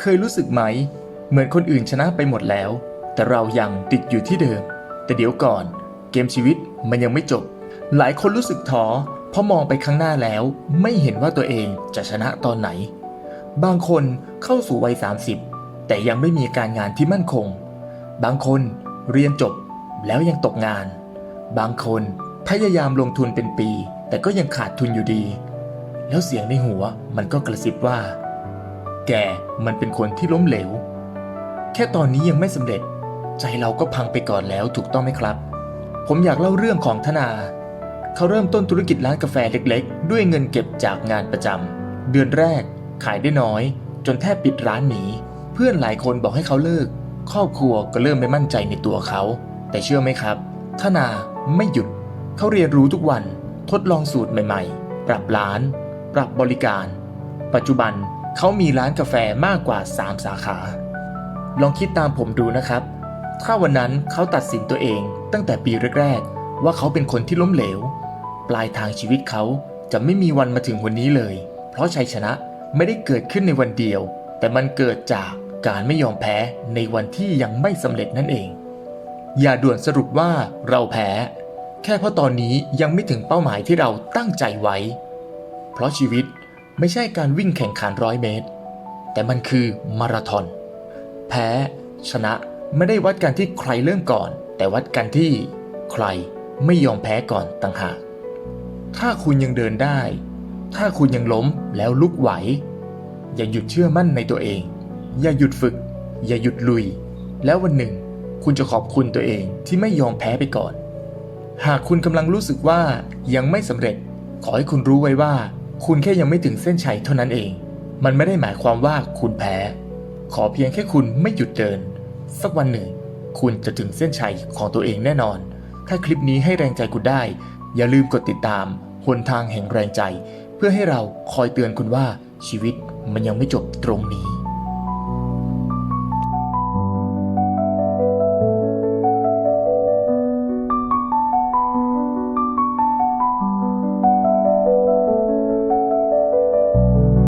เคยรู้สึกไหม เหมือนคนอื่นชนะไปหมดแล้ว แต่เรายังติดอยู่ที่เดิม แต่เดี๋ยวก่อน เกมชีวิตมันยังไม่จบ หลายคนรู้สึกท้อเพราะมองไปข้างหน้าแล้ว ไม่เห็นว่าตัวเองจะชนะตอนไหน บางคนเข้าสู่วัย 30 แต่ยังไม่มีการงานที่มั่นคง บางคนเรียนจบแล้วยังตกงาน บางคนพยายามลงทุนเป็นปี แต่ก็ยังขาดทุนอยู่ดี แล้วเสียงในหัวมันก็กระซิบว่า แกมันเป็นคนที่ล้มเหลว แค่ตอนนี้ยังไม่สำเร็จ ใจเราก็พังไปก่อนแล้วถูกต้องไหมครับ ผมอยากเล่าเรื่องของธนา เขาเริ่มต้นธุรกิจร้านกาแฟเล็กๆ ด้วยเงินเก็บจากงานประจำเดือนแรก ขายได้น้อย จนแทบปิดร้านหนีเพื่อนหลายคนบอกให้เขาเลิก ครอบครัวก็เริ่มไม่มั่นใจในตัวเขา แต่เชื่อไหมครับ ธนาไม่หยุด เขาเรียนรู้ทุกวัน ทดลองสูตรใหม่ ๆ ปรับร้าน ปรับบริการ ปัจจุบัน เขามีร้านกาแฟมากกว่า 3 สาขา ลองคิดตามผมดูนะครับ ถ้าวันนั้นเขาตัดสินตัวเองตั้งแต่ปีแรกๆ ว่าเขาเป็นคนที่ล้มเหลว ปลายทางชีวิตเขาจะไม่มีวันมาถึงวันนี้เลย เพราะชัยชนะไม่ได้เกิดขึ้นในวันเดียว แต่มันเกิดจากการไม่ยอมแพ้ในวันที่ยังไม่สำเร็จนั่นเอง อย่าด่วนสรุปว่าเราแพ้ แค่เพราะตอนนี้ยังไม่ถึงเป้าหมายที่เราตั้งใจไว้ เพราะชีวิต ไม่ใช่การวิ่งแข่งขันร้อยเมตร แต่มันคือมาราธอน แพ้ ชนะไม่ได้วัดกันที่ใครเริ่มก่อน แต่วัดกันที่ใครไม่ยอมแพ้ก่อนต่างหาก ถ้าคุณยังเดินได้ ถ้าคุณยังล้มแล้วลุกไหว อย่าหยุดเชื่อมั่นในตัวเอง อย่าหยุดฝึก อย่าหยุดลุย แล้ววันหนึ่ง คุณจะขอบคุณตัวเองที่ไม่ยอมแพ้ไปก่อน หากคุณกำลังรู้สึกว่ายังไม่สำเร็จ ขอให้คุณรู้ไว้ว่า คุณแค่ยังไม่ถึงเส้นชัยเท่านั้นเอง มันไม่ได้หมายความว่าคุณแพ้ ขอเพียงแค่คุณไม่หยุดเดิน สักวันหนึ่ง คุณจะถึงเส้นชัยของตัวเองแน่นอน ถ้าคลิปนี้ให้แรงใจคุณได้ อย่าลืมกดติดตามหนทางแห่งแรงใจ เพื่อให้เราคอยเตือนคุณว่าชีวิตมันยังไม่จบตรงนี้